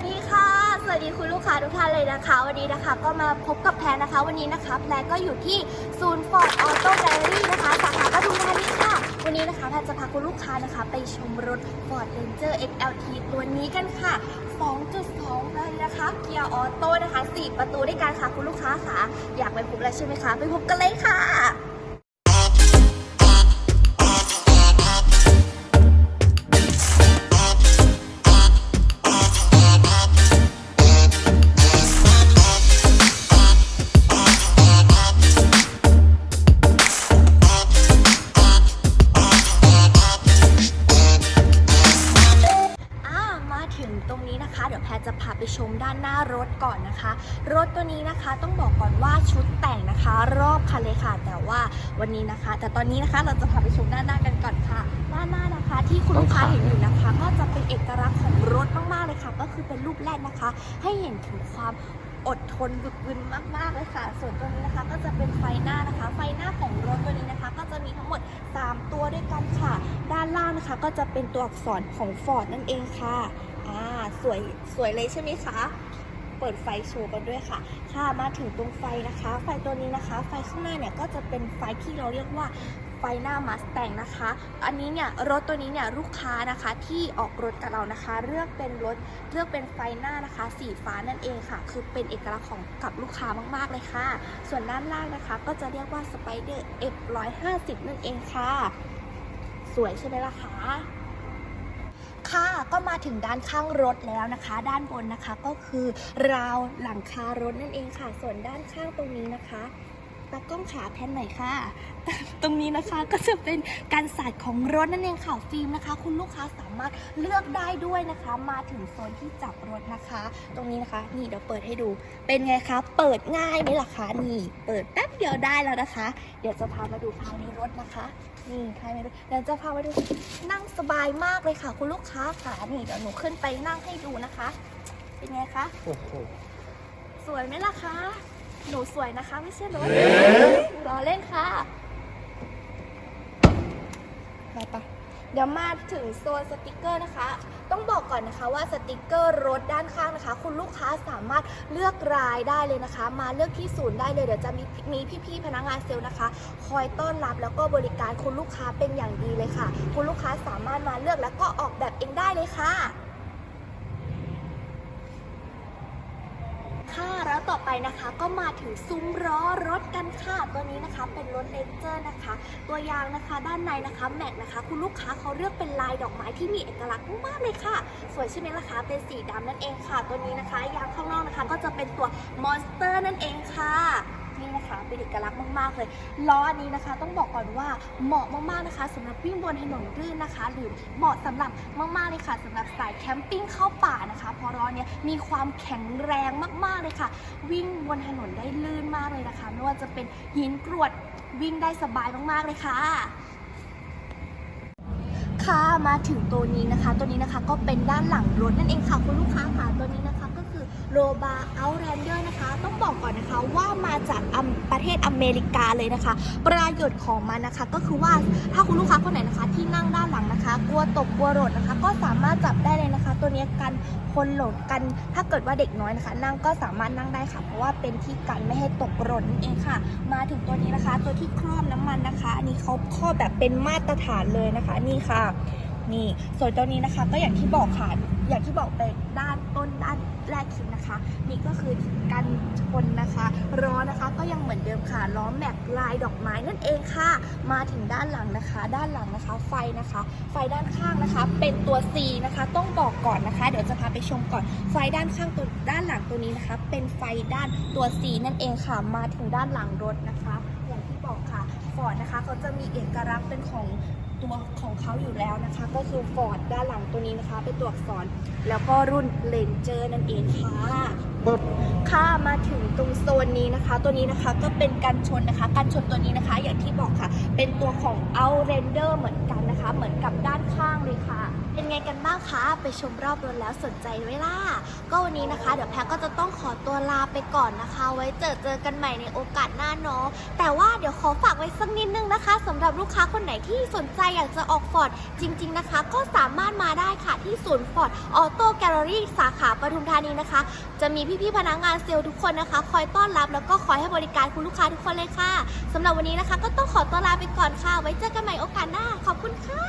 สดีค่ะ สวัสดีคุณลูกค้าทุกท่านเลยนะคะ วันนี้นะคะก็มาพบกับแพรนะคะ วันนี้นะคะแพรก็อยู่ที่ศูนย์ฟอร์ดออโต้แกลเลอรี่นะคะสาขาปทุมธานีค่ะ วันนี้นะคะแพรจะพาคุณลูกค้านะคะ ไปชมรถ Ford Ranger XLT ตัวนี้กันค่ะ 2.2 เลยนะคะเกียร์ออโต้นะคะ 4 ประตูด้วยกันค่ะคุณลูกค้าค่ะ อยากไปพบแล้วใช่ไหมคะ ไปพบกันเลยค่ะ ไปชมด้านหน้ารถก่อนนะคะ รถตัวนี้นะคะต้องบอกก่อนว่าชุดแต่งนะคะ รอบคันเลยค่ะ แต่ว่าวันนี้นะคะ แต่ตอนนี้นะคะเราจะพาไปชมด้านหน้ากันก่อนค่ะ ด้านหน้านะคะ ที่คุณลูกค้าเห็นอยู่นะคะ ก็จะเป็นเอกลักษณ์ของรถมากๆเลยค่ะ ก็คือเป็นรูปแรกนะคะ ให้เห็นถึงความอดทนบึกบึนมากๆเลยค่ะ ส่วนตัวนี้นะคะก็จะเป็นไฟหน้านะคะ ไฟหน้าของรถตัวนี้นะคะ ก็จะมีทั้งหมด 3 ตัวด้วยกันค่ะ ด้านล่างนะคะก็จะเป็นตัวอักษรของ Ford นั่นเองค่ะ สวยสวยเลยใช่ไหมคะ เปิดไฟโชว์กันด้วยค่ะ ค่ะมาถึงตรงไฟนะคะ ไฟตัวนี้นะคะ ไฟข้างหน้าเนี่ยก็จะเป็นไฟที่เราเรียกว่าไฟหน้ามาสแตงนะคะ อันนี้เนี่ยรถตัวนี้เนี่ยลูกค้านะคะที่ออกรถกับเรานะคะ เลือกเป็นรถเลือกเป็นไฟหน้านะคะ สีฟ้านั่นเองค่ะ คือเป็นเอกลักษณ์ของกับลูกค้ามากๆเลยค่ะ ส่วนด้านล่างนะคะ ก็จะเรียกว่า Spider F150 นั่นเองค่ะ สวยใช่ไหมล่ะคะ ค่ะก็มาถึงด้านข้างรถแล้วนะคะ ด้านบนนะคะก็คือราวหลังคารถนั่นเองค่ะ ส่วนด้านข้างตรงนี้นะคะ ตากล้องขาแพนหน่อยค่ะ ตรงนี้นะคะก็จะเป็นการสาดของรถนั่นเองค่ะฟิล์มนะคะ คุณลูกค้าสามารถเลือกได้ด้วยนะคะ มาถึงโซนที่จับรถนะคะ ตรงนี้นะคะนี่เดี๋ยวเปิดให้ดู เป็นไงคะ เปิดง่ายไหมล่ะคะนี่ เปิดแป๊บเดียวได้แล้วนะคะ เดี๋ยวจะพามาดูภายในรถนะคะนี่ภายในรถเดี๋ยวจะพามาดูนั่งสบายมากเลยค่ะ คุณลูกค้าค่ะนี่เดี๋ยวหนูขึ้นไปนั่งให้ดูนะคะ เป็นไงคะโอ้โหสวยไหมล่ะคะ หนูสวยนะคะ ไม่ใช่รถรอเล่นค่ะไปปะเดี๋ยวมาถึงโซนสติกเกอร์นะคะ ต้องบอกก่อนนะคะว่าสติกเกอร์รถด้านข้างนะคะ คุณลูกค้าสามารถเลือกรายได้เลยนะคะ มาเลือกที่ศูนย์ได้เลยเดี๋ยวจะมีมีพี่ๆพนักงานเซลล์นะคะ คอยต้อนรับแล้วก็บริการคุณลูกค้าเป็นอย่างดีเลยค่ะ คุณลูกค้าสามารถมาเลือกแล้วก็ออกแบบเองได้เลยค่ะ ค่ะแล้ว ต่อไปนะคะก็มาถึงซุ้มล้อรถกันค่ะ ตัวนี้นะคะเป็นรถเลนเจอร์นะคะ ตัวยางนะคะด้านในนะคะแม็กนะคะ คุณลูกค้าเขาเลือกเป็นลายดอกไม้ที่มีเอกลักษณ์มากเลยค่ะ สวยใช่ไหมล่ะคะ เป็นสีดำนั่นเองค่ะ ตัวนี้นะคะยางข้างนอกนะคะ ก็จะเป็นตัวมอนสเตอร์นั่นเองค่ะ นี่นะคะ เป็นเอกลักษณ์มากๆเลยล้ออันนี้นะคะ ต้องบอกก่อนว่าเหมาะมากๆนะคะสำหรับวิ่งบนถนนลื่นนะคะ หรือเหมาะสำหรับมากๆเลยค่ะสำหรับสายแคมปิ้งเข้าป่านะคะ เพราะล้อเนี่ยมีความแข็งแรงมากๆเลยค่ะ วิ่งบนถนนได้ลื่นมากเลยนะคะ ไม่ว่าจะเป็นหินกรวดวิ่งได้สบายมากๆเลยค่ะค่ะมาถึงตัวนี้นะคะ ตัวนี้นะคะก็เป็นด้านหลังรถนั่นเองค่ะคุณลูกค้าค่ะตัวนี้นะคะก็ โรบาเอาแรนเดอร์นะคะ ต้องบอกก่อนนะคะว่ามาจากอำประเทศอเมริกาเลยนะคะ ประโยชน์ของมันนะคะ ก็คือว่าถ้าคุณลูกค้าคนไหนนะคะ ที่นั่งด้านหลังนะคะ กลัวตกกลัวหล่นนะคะ ก็สามารถจับได้เลยนะคะ ตัวนี้กันคนหล่นกัน ถ้าเกิดว่าเด็กน้อยนะคะ นั่งก็สามารถนั่งได้ค่ะ เพราะว่าเป็นที่กันไม่ให้ตกหล่นนั่นเองค่ะ มาถึงตัวนี้นะคะ ตัวที่ครอบน้ำมันนะคะ อันนี้เขาครอบแบบเป็นมาตรฐานเลยนะคะ นี่ค่ะ นี่ส่วนตัวนี้นะคะก็อย่างที่บอกค่ะ อย่างที่บอกไปด้านต้นด้านแรกคลิปนะคะ นี่ก็คือกันชนนะคะล้อนะคะก็ยังเหมือนเดิมค่ะล้อแม็กลายดอกไม้นั่นเองค่ะ มาถึงด้านหลังนะคะ ด้านหลังนะคะ ไฟนะคะ ไฟด้านข้างนะคะ เป็นตัว C นะคะ ต้องบอกก่อนนะคะ เดี๋ยวจะพาไปชมก่อน ไฟด้านข้างตัวด้านหลังตัวนี้นะคะ เป็นไฟด้านตัว C นั่นเองค่ะ มาถึงด้านหลังรถนะคะ อย่างที่บอกค่ะฟอร์ดนะคะเขาจะมีเอกลักษณ์เป็นของ ตัวของเขาอยู่แล้วนะคะ ก็คือฟอร์ดด้านหลังตัวนี้นะคะ เป็นตัวอักษร แล้วก็รุ่นเลนเจอร์นั่นเองค่ะปึ๊บค่ะมาถึงตรงโซนนี้นะคะ ตัวนี้นะคะก็เป็นกันชนนะคะ กันชนตัวนี้นะคะ อย่างที่บอกค่ะ เป็นตัวของ Outrender เหมือนกันนะคะ เหมือนกับด้านข้างเลยค่ะ เป็นไงกันบ้างคะ ไปชมรอบรถแล้วสนใจไหมล่ะ ก็วันนี้นะคะ เดี๋ยวแพรก็จะต้องขอตัวลาไปก่อนนะคะ ไว้เจอเจอกันใหม่ในโอกาสหน้าเนาะแต่ว่าเดี๋ยวขอฝากไว้สักนิดนึงนะคะสำหรับลูกค้าคนไหนที่สนใจอยากจะออกฟอร์ดจริง ๆนะคะ ก็สามารถมาได้ค่ะที่ศูนย์ฟอร์ดออโต้แกลเลอรี่สาขาปทุมธานีนะคะ จะมีพี่ๆพนักงานเซลล์ทุกคนนะคะ คอยต้อนรับแล้วก็คอยให้บริการคุณลูกค้าทุกคนเลยค่ะสำหรับวันนี้นะคะ ก็ต้องขอตัวลาไปก่อนค่ะ ไว้เจอกันใหม่โอกาสหน้า ขอบคุณค่ะ